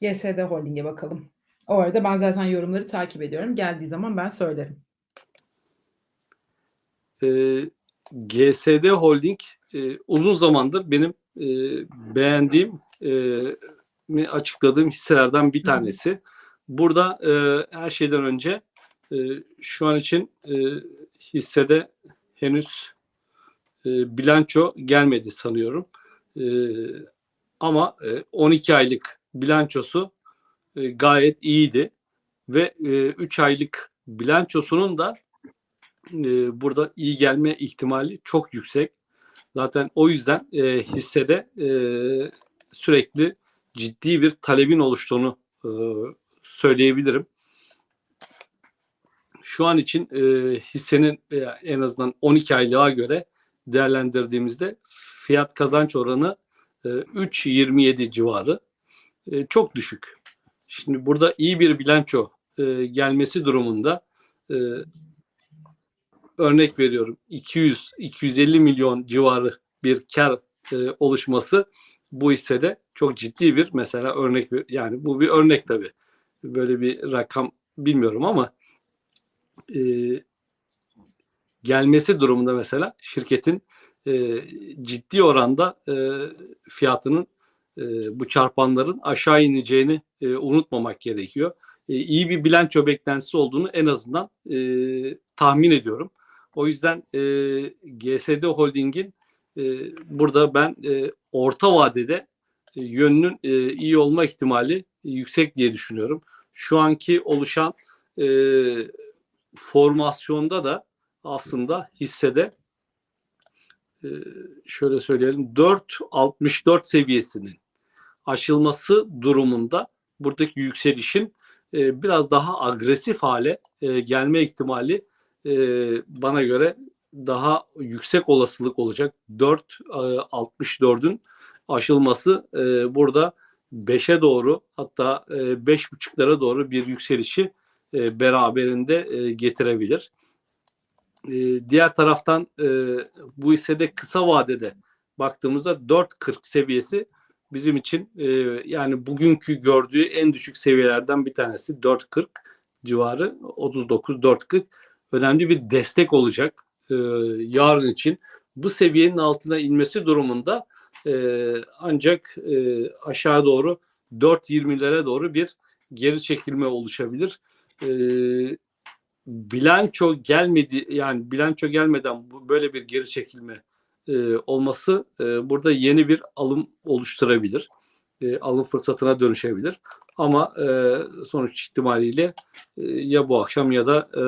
GSD Holding'e bakalım. O arada ben zaten yorumları takip ediyorum. Geldiği zaman ben söylerim. Eee, GSD Holding eee, uzun zamandır benim eee, beğendiğim mi açıkladığım hisselerden bir Hı hı. tanesi. Burada eee, her şeyden önce eee, şu an için eee, hissede henüz eee, bilanço gelmedi sanıyorum. Eee, ama eee, 12 aylık bilançosu eee, gayet iyiydi ve 3 aylık bilançosunun da eee, burada iyi gelme ihtimali çok yüksek. Zaten o yüzden eee, hissede eee, sürekli ciddi bir talebin oluştuğunu eee, söyleyebilirim. Şu an için eee, hissenin veya en azından 12 aylığa göre değerlendirdiğimizde fiyat kazanç oranı eee, 3.27 civarı. Eee, çok düşük. Şimdi burada iyi bir bilanço eee, gelmesi durumunda eee, örnek veriyorum 200-250 milyon civarı bir kar eee, oluşması bu hissede çok ciddi bir mesela örnek yani bu bir örnek tabii. Böyle bir rakam bilmiyorum ama eee, gelmesi durumunda mesela şirketin eee, ciddi oranda eee, fiyatının eee, bu çarpanların aşağı ineceğini eee, unutmamak gerekiyor. Eee, iyi bir bilanço beklentisi olduğunu en azından eee, tahmin ediyorum. O yüzden eee GSD Holding'in eee, burada ben eee, orta vadede e, yönünün e, iyi olma ihtimali yüksek diye düşünüyorum. Şu anki oluşan e, formasyonda da aslında hissede e, şöyle söyleyelim 4.64 seviyesinin aşılması durumunda buradaki yükselişin e, biraz daha agresif hale e, gelme ihtimali e, bana göre daha yüksek olasılık olacak. 4.64'ün aşılması e, burada 5'e doğru hatta e, 5.5'lara doğru bir yükselişi e, beraberinde e, getirebilir. E, diğer taraftan e, bu hissede kısa vadede baktığımızda 4.40 seviyesi bizim için e, yani bugünkü gördüğü en düşük seviyelerden bir tanesi 4.40 civarı 39 4.40 önemli bir destek olacak e, yarın için. Bu seviyenin altına inmesi durumunda e, ancak e, aşağı doğru 4.20'lere doğru bir geri çekilme oluşabilir. E, bilanço gelmedi yani bilanço gelmeden böyle bir geri çekilme e, olması e, burada yeni bir alım oluşturabilir. E, alım fırsatına dönüşebilir. Ama e, sonuç ihtimaliyle e, ya bu akşam ya da e,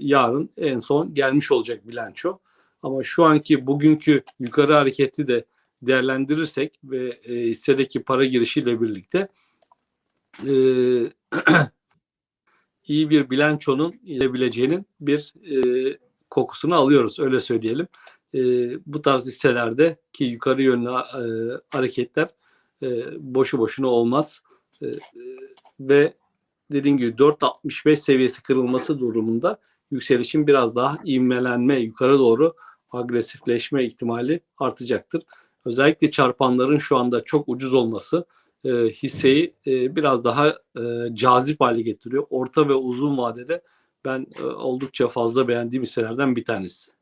yarın en son gelmiş olacak bilanço. Ama şu anki bugünkü yukarı hareketi de değerlendirirsek ve e, hissedeki para girişiyle birlikte e, iyi bir bilançonun gelebileceğinin bir e, kokusunu alıyoruz öyle söyleyelim. E, bu tarz hisselerde ki yukarı yönlü e, hareketler e, boşu boşuna olmaz. E, ve dediğim gibi 4.65 seviyesi kırılması durumunda yükselişin biraz daha ivmelenme, yukarı doğru agresifleşme ihtimali artacaktır. Özellikle çarpanların şu anda çok ucuz olması e, hisseyi e, biraz daha e, cazip hale getiriyor. Orta ve uzun vadede ben e, oldukça fazla beğendiğim hisselerden bir tanesi.